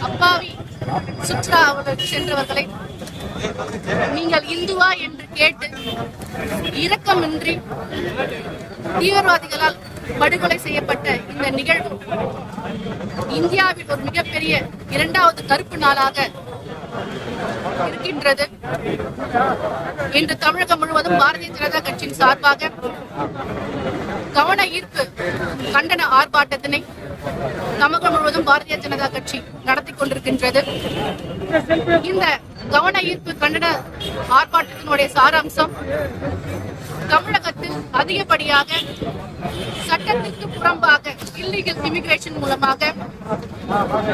அப்பாவி சுற்றுலா அவர்கள் சென்றவர்களை. நீங்கள் இந்துவா என்று கேட்டு இரக்கமின்றி தீவிரவாதிகளால் படுகொலை செய்யப்பட்ட இந்த நிகழ்வு இந்தியாவில் ஒரு மிகப்பெரிய இரண்டாவது கருப்பு நாளாக இருக்கின்றது. இன்று தமிழகம் முழுவதும் பாரதிய ஜனதா கட்சியின் சார்பாக கவன ஈர்ப்பு கண்டன ஆர்ப்பாட்டத்தினை தமிழகம் முழுவதும் பாரதிய ஜனதா கட்சி நடத்தி கொண்டிருக்கின்றது. இந்த கவன ஈர்ப்பு கண்டன ஆர்ப்பாட்டத்தினுடைய சாராம்சம் தமிழகத்தில் அதிகப்படியாக சட்டத்திற்கு புறம்பாக இல்லீகல் இமிகிரேஷன் மூலமாக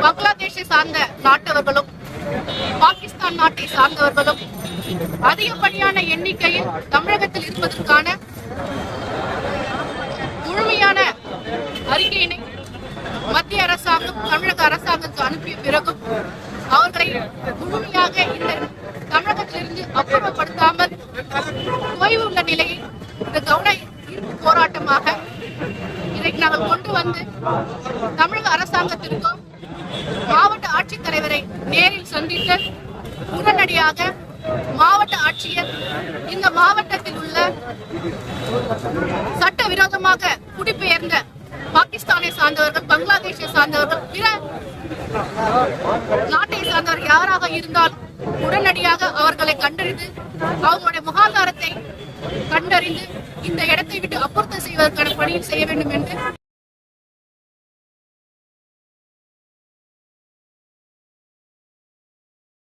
பங்களாதேஷை சார்ந்த நாட்டவர்களும் பாகிஸ்தான் நாட்டை சார்ந்தவர்களும் அதிகப்படியான எண்ணிக்கையில் தமிழகத்தில் இருப்பதற்கான முழுமையான அறிக்கையினை மத்திய அரசாங்கம் தமிழக அரசாங்கத்துக்கு அனுப்பிய பிறகும் அவர்களை முழுமையாக இந்த தமிழகத்திலிருந்து அப்புறப்படுத்தாமல் ஓய்வு உள்ள நிலையில் இந்த கவன ஈர்ப்பு போராட்டமாக இன்றைக்கு நாங்கள் கொண்டு வந்து தமிழக அரசாங்கத்திற்கும் மாவட்ட ஆட்சித்தலைவரை நேரில் சந்தித்து உடனடியாக மாவட்ட ஆட்சியர் இந்த மாவட்டத்தில் உள்ள சட்டவிரோதமாக குடிபெயர்ந்த பாகிஸ்தானை சார்ந்தவர்கள் பங்களாதேஷை சார்ந்தவர்கள் பிற நாட்டை சார்ந்தவர் யாராக இருந்தாலும் உடனடியாக அவர்களை கண்டறிந்து அவர்களுடைய முகாதாரத்தை கண்டறிந்து இந்த இடத்தை விட்டு அப்புறத்தம் செய்வதற்கான பணியில் செய்ய வேண்டும் என்று